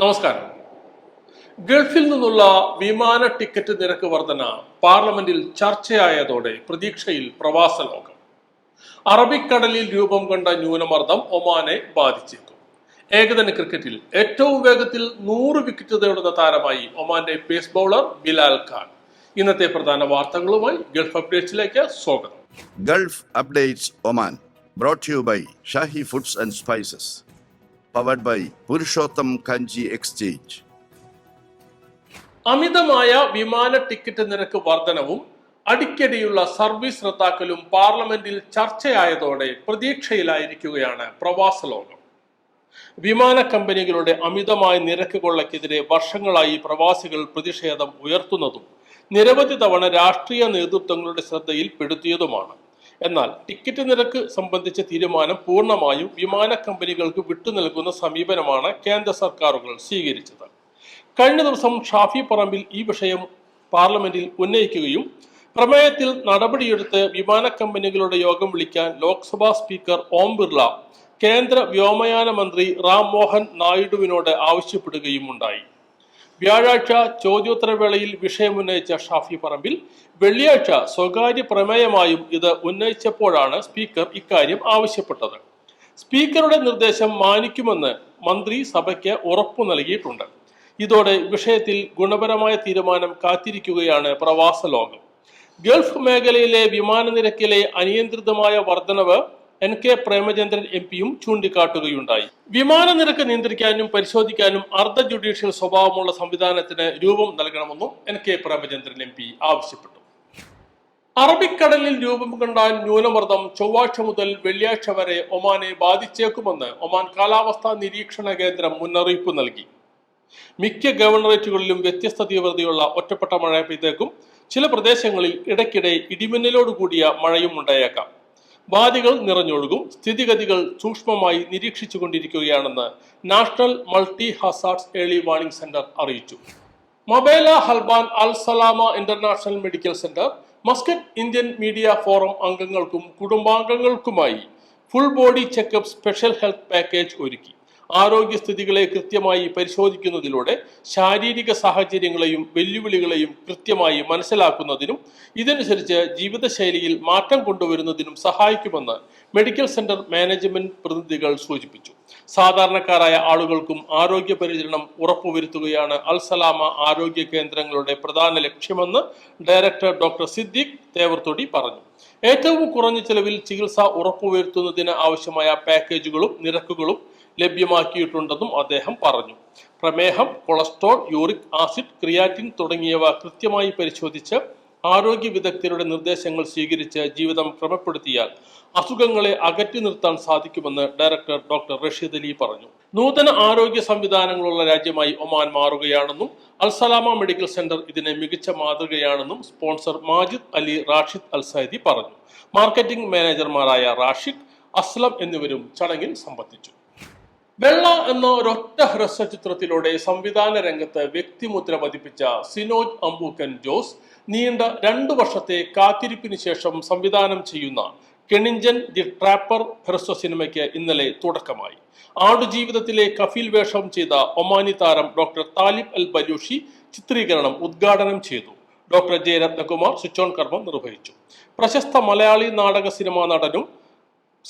നമസ്കാരം. ഗൾഫിൽ നിന്നുള്ള വിമാന ടിക്കറ്റ് നിരക്ക് വർധന പാർലമെന്റിൽ ചർച്ചയായതോടെ പ്രതീക്ഷയിൽ പ്രവാസ ലോകം. അറബിക്കടലിൽ രൂപം കൊണ്ട ന്യൂനമർദ്ദം ഒമാനെ ബാധിച്ചേക്കും. ഏകദിന ക്രിക്കറ്റിൽ ഏറ്റവും വേഗത്തിൽ നൂറ് വിക്കറ്റ് നേടുന്ന താരമായി ഒമാന്റെ പേസ് ബൗളർ ബിലാൽ ഖാൻ. ഇന്നത്തെ പ്രധാന വാർത്തകളുമായി ഗൾഫ് അപ്ഡേറ്റ്സിലേക്ക് സ്വാഗതം. Gulf Updates Oman brought you by Shahi Foods and and Spices. By Purushottam Kanji exchange അമിതമായ വിമാന ടിക്കറ്റ് നിരക്ക് വർധനവും അടിക്കടിയുള്ള സർവീസ് റദ്ദാക്കലും പാർലമെന്റിൽ ചർച്ചയായതോടെ പ്രതീക്ഷയിലായിരിക്കുകയാണ് പ്രവാസ ലോകം വിമാന കമ്പനികളുടെ അമിതമായ നിരക്ക് കൊള്ളക്കെതിരെ വർഷങ്ങളായി പ്രവാസികൾ പ്രതിഷേധം ഉയർത്തുന്നതും നിരവധി തവണ രാഷ്ട്രീയ നേതൃത്വങ്ങളുടെ ശ്രദ്ധയിൽ പെടുത്തിയതുമാണ് എന്നാൽ ടിക്കറ്റ് നിരക്ക് സംബന്ധിച്ച തീരുമാനം പൂർണമായും വിമാന കമ്പനികൾക്ക് വിട്ടുനൽകുന്ന സമീപനമാണ് കേന്ദ്ര സർക്കാരുകൾ സ്വീകരിച്ചത്. കഴിഞ്ഞ ദിവസം ഷാഫി പറമ്പിൽ ഈ വിഷയം പാർലമെന്റിൽ ഉന്നയിക്കുകയും പ്രമേയത്തിൽ നടപടിയെടുത്ത് വിമാന കമ്പനികളുടെ യോഗം വിളിക്കാൻ ലോക്സഭാ സ്പീക്കർ ഓം ബിർള കേന്ദ്ര വ്യോമയാന മന്ത്രി റാം മോഹൻ നായിഡുവിനോട് ആവശ്യപ്പെടുകയും ഉണ്ടായി. വ്യാഴാഴ്ച ചോദ്യോത്തരവേളയിൽ വിഷയമുന്നയിച്ച ഷാഫി പറമ്പിൽ വെള്ളിയാഴ്ച സ്വകാര്യ പ്രമേയമായും ഇത് ഉന്നയിച്ചപ്പോഴാണ് സ്പീക്കർ ഇക്കാര്യം ആവശ്യപ്പെട്ടത്. സ്പീക്കറുടെ നിർദ്ദേശം മാനിക്കുമെന്ന് മന്ത്രി സഭയ്ക്ക് ഉറപ്പു നൽകിയിട്ടുണ്ട്. ഇതോടെ വിഷയത്തിൽ ഗുണപരമായ തീരുമാനം കാത്തിരിക്കുകയാണ് പ്രവാസ ലോകം. ഗൾഫ് മേഖലയിലെ വിമാന നിരക്കിലെ അനിയന്ത്രിതമായ വർധനവ് എൻ കെ പ്രേമചന്ദ്രൻ എം പിയും ചൂണ്ടിക്കാട്ടുകയുണ്ടായി. വിമാന നിരക്ക് നിയന്ത്രിക്കാനും പരിശോധിക്കാനും അർദ്ധ ജുഡീഷ്യൽ സ്വഭാവമുള്ള സംവിധാനത്തിന് രൂപം നൽകണമെന്നും N K Premachandran M P ആവശ്യപ്പെട്ടു. അറബിക്കടലിൽ രൂപം കൊണ്ട ന്യൂനമർദ്ദം ചൊവ്വാഴ്ച മുതൽ വെള്ളിയാഴ്ച വരെ ഒമാനെ ബാധിച്ചേക്കുമെന്ന് ഒമാൻ കാലാവസ്ഥാ നിരീക്ഷണ കേന്ദ്രം മുന്നറിയിപ്പ് നൽകി. മിക്ക ഗവർണറേറ്റുകളിലും വ്യത്യസ്ത തീവ്രതയുള്ള ഒറ്റപ്പെട്ട മഴ പെയ്തേക്കും. ചില പ്രദേശങ്ങളിൽ ഇടയ്ക്കിടെ ഇടിമിന്നലോട് കൂടിയ മഴയും ഉണ്ടായേക്കാം. വാദികൾ നിറഞ്ഞൊഴുകും. സ്ഥിതിഗതികൾ സൂക്ഷ്മമായി നിരീക്ഷിച്ചു കൊണ്ടിരിക്കുകയാണെന്ന് National Multi Hazards Early Warning Centre അറിയിച്ചു. Mabela Halban Al Salama International Medical Centre Muscat Indian Media Forum അംഗങ്ങൾക്കും കുടുംബാംഗങ്ങൾക്കുമായി full body checkup special health package ഒരുക്കി. ആരോഗ്യസ്ഥിതികളെ കൃത്യമായി പരിശോധിക്കുന്നതിലൂടെ ശാരീരിക സാഹചര്യങ്ങളെയും വെല്ലുവിളികളെയും കൃത്യമായി മനസ്സിലാക്കുന്നതിനും ഇതനുസരിച്ച് ജീവിതശൈലിയിൽ മാറ്റം കൊണ്ടുവരുന്നതിനും സഹായിക്കുമെന്ന് മെഡിക്കൽ സെന്റർ മാനേജ്മെന്റ് പ്രതിനിധികൾ സൂചിപ്പിച്ചു. സാധാരണക്കാരായ ആളുകൾക്കും ആരോഗ്യ പരിചരണം ഉറപ്പുവരുത്തുകയാണ് അൽസലാമ ആരോഗ്യ കേന്ദ്രങ്ങളുടെ പ്രധാന ലക്ഷ്യമെന്ന് ഡയറക്ടർ ഡോക്ടർ സിദ്ദിഖ് തേവർത്തൊടി പറഞ്ഞു. ഏറ്റവും കുറഞ്ഞ ചെലവിൽ ചികിത്സ ഉറപ്പുവരുത്തുന്നതിന് ആവശ്യമായ പാക്കേജുകളും നിരക്കുകളും ലഭ്യമാക്കിയിട്ടുണ്ടെന്നും അദ്ദേഹം പറഞ്ഞു. പ്രമേഹം കൊളസ്ട്രോൾ യൂറിക് ആസിഡ് ക്രിയാറ്റിൻ തുടങ്ങിയവ കൃത്യമായി പരിശോധിച്ച് ആരോഗ്യ വിദഗ്ധരുടെ നിർദ്ദേശങ്ങൾ സ്വീകരിച്ച് ജീവിതം ക്രമപ്പെടുത്തിയാൽ അസുഖങ്ങളെ അകറ്റി നിർത്താൻ സാധിക്കുമെന്ന് ഡയറക്ടർ ഡോക്ടർ റഷീദ് അലി പറഞ്ഞു. നൂതന ആരോഗ്യ സംവിധാനങ്ങളുള്ള രാജ്യമായി ഒമാൻ മാറുകയാണെന്നും അൽസലാമ മെഡിക്കൽ സെന്റർ ഇതിനെ മികച്ച മാതൃകയാണെന്നും sponsor Majid Ali Rashid Al Saidi പറഞ്ഞു. മാർക്കറ്റിംഗ് മാനേജർമാരായ റാഷിദ് അസ്ലം എന്നിവരും ചടങ്ങിൽ സംബന്ധിച്ചു. വെള്ള എന്ന ഒരൊറ്റ ഹ്രസ്വ ചിത്രത്തിലൂടെ സംവിധാന രംഗത്ത് വ്യക്തിമുദ്ര പതിപ്പിച്ച സിനോജ് അമ്പൂക്കൻ ജോസ് നീണ്ട രണ്ടു വർഷത്തെ കാത്തിരിപ്പിന് ശേഷം സംവിധാനം ചെയ്യുന്ന കെണിഞ്ചൻ ദി ട്രാപ്പർ ഹ്രസ്വ സിനിമയ്ക്ക് ഇന്നലെ തുടക്കമായി. ആടുജീവിതത്തിലെ കഫീൽ വേഷം ചെയ്ത ഒമാനി താരം ഡോക്ടർ താലിബ് അൽ ബലൂഷി ചിത്രീകരണം ഉദ്ഘാടനം ചെയ്തു. Doctor J Ratnakumar switch on കർമ്മം നിർവഹിച്ചു. പ്രശസ്ത മലയാളി നാടക സിനിമാ നടനും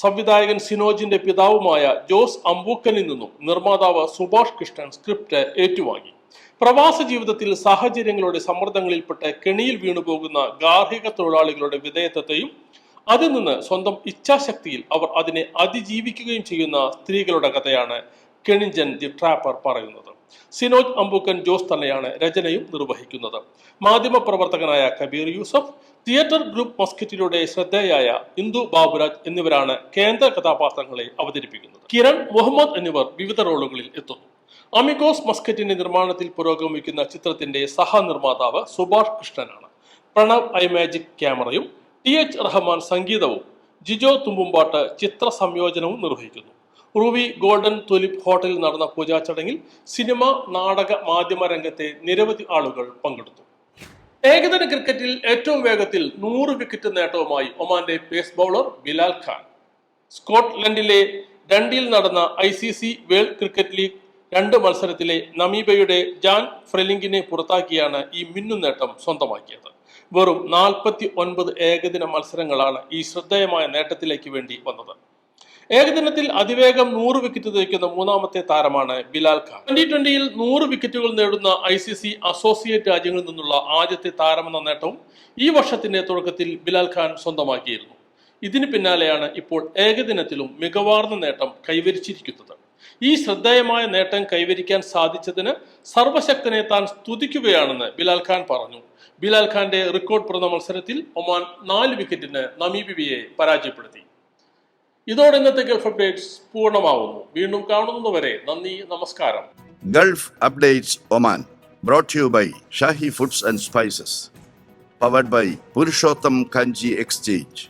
സംവിധായകൻ സിനോജിന്റെ പിതാവുമായ ജോസ് അമ്പൂക്കനിൽ നിന്നും നിർമ്മാതാവ് സുഭാഷ് കൃഷ്ണൻ സ്ക്രിപ്റ്റ് ഏറ്റുവാങ്ങി. പ്രവാസ ജീവിതത്തിൽ സാഹചര്യങ്ങളുടെ സമ്മർദ്ദങ്ങളിൽപ്പെട്ട് കെണിയിൽ വീണുപോകുന്ന ഗാർഹിക തൊഴിലാളികളുടെ വിധേയത്വത്തെയും അതിൽ നിന്ന് സ്വന്തം ഇച്ഛാശക്തിയിൽ അവർ അതിനെ അതിജീവിക്കുകയും ചെയ്യുന്ന സ്ത്രീകളുടെ കഥയാണ് കെണിഞ്ചൻ ദി ട്രാപ്പർ പറയുന്നത്. സിനോജ് അമ്പൂക്കൻ ജോസ് തന്നെയാണ് രചനയും നിർവഹിക്കുന്നത്. മാധ്യമപ്രവർത്തകനായ കബീർ യൂസഫ് തിയേറ്റർ ഗ്രൂപ്പ് മസ്കിറ്റിലൂടെ ശ്രദ്ധേയായ ഇന്ദു ബാബുരാജ് എന്നിവരാണ് കേന്ദ്ര കഥാപാത്രങ്ങളെ അവതരിപ്പിക്കുന്നത്. കിരൺ മുഹമ്മദ് എന്നിവർ വിവിധ റോളുകളിൽ എത്തുന്നു. അമിഗോസ് മസ്കറ്റിന്റെ നിർമ്മാണത്തിൽ പുരോഗമിക്കുന്ന ചിത്രത്തിന്റെ സഹനിർമ്മാതാവ് സുഭാഷ് കൃഷ്ണനാണ്. പ്രണവ് ഐ മാജിക് ക്യാമറയും ടി എച്ച് റഹ്മാൻ സംഗീതവും ജിജോ തുമ്പുംപാട്ട് ചിത്ര സംയോജനവും നിർവഹിക്കുന്നു. റുവി ഗോൾഡൻ തുലിപ് ഹോട്ടലിൽ നടന്ന പൂജാ ചടങ്ങിൽ സിനിമ നാടക മാധ്യമ രംഗത്തെ നിരവധി ആളുകൾ പങ്കെടുത്തു. ഏകദിന ക്രിക്കറ്റിൽ ഏറ്റവും വേഗത്തിൽ നൂറ് വിക്കറ്റ് നേട്ടവുമായി ഒമാന്റെ പേസ് ബൗളർ ബിലാൽ ഖാൻ. സ്കോട്ട്ലൻഡിലെ ഡണ്ടിയിൽ നടന്ന I C C World Cricket League രണ്ട് മത്സരത്തിലെ നമീബയുടെ ജാൻ ഫ്രെലിംഗിനെ പുറത്താക്കിയാണ് ഈ മിന്നു നേട്ടം സ്വന്തമാക്കിയത്. വെറും നാൽപ്പത്തി ഒൻപത് ഏകദിന മത്സരങ്ങളാണ് ഈ ശ്രദ്ധേയമായ നേട്ടത്തിലേക്ക് വേണ്ടി വന്നത്. ഏകദിനത്തിൽ അതിവേഗം നൂറ് വിക്കറ്റ് തയ്ക്കുന്ന മൂന്നാമത്തെ താരമാണ് ബിലാൽ ഖാൻ. ട്വന്റി ട്വന്റിയിൽ നൂറ് വിക്കറ്റുകൾ നേടുന്ന ഐ സി സി അസോസിയേറ്റ് രാജ്യങ്ങളിൽ നിന്നുള്ള ആദ്യത്തെ താരമെന്ന നേട്ടവും ഈ വർഷത്തിന്റെ തുടക്കത്തിൽ ബിലാൽ ഖാൻ സ്വന്തമാക്കിയിരുന്നു. ഇതിന് പിന്നാലെയാണ് ഇപ്പോൾ ഏകദിനത്തിലും മികവാർന്ന നേട്ടം കൈവരിച്ചിരിക്കുന്നത്. ഈ ശ്രദ്ധേയമായ നേട്ടം കൈവരിക്കാൻ സാധിച്ചതിന് സർവശക്തനെ താൻ സ്തുതിക്കുകയാണെന്ന് ബിലാൽ ഖാൻ പറഞ്ഞു. ബിലാൽ ഖാന്റെ റെക്കോർഡ് പുറന്ന മത്സരത്തിൽ ഒമാൻ നാല് വിക്കറ്റിന് നമീബിയയെ പരാജയപ്പെടുത്തി. ഇതോടെ ഇന്നത്തെ ഗൾഫ് അപ്ഡേറ്റ്സ് പൂർണമാവുന്നു. വീണ്ടും കാണുന്നതുവരെ നന്ദി നമസ്കാരം. Gulf Updates Oman brought you by Shahi Foods and spices powered by Purushottam Kanji exchange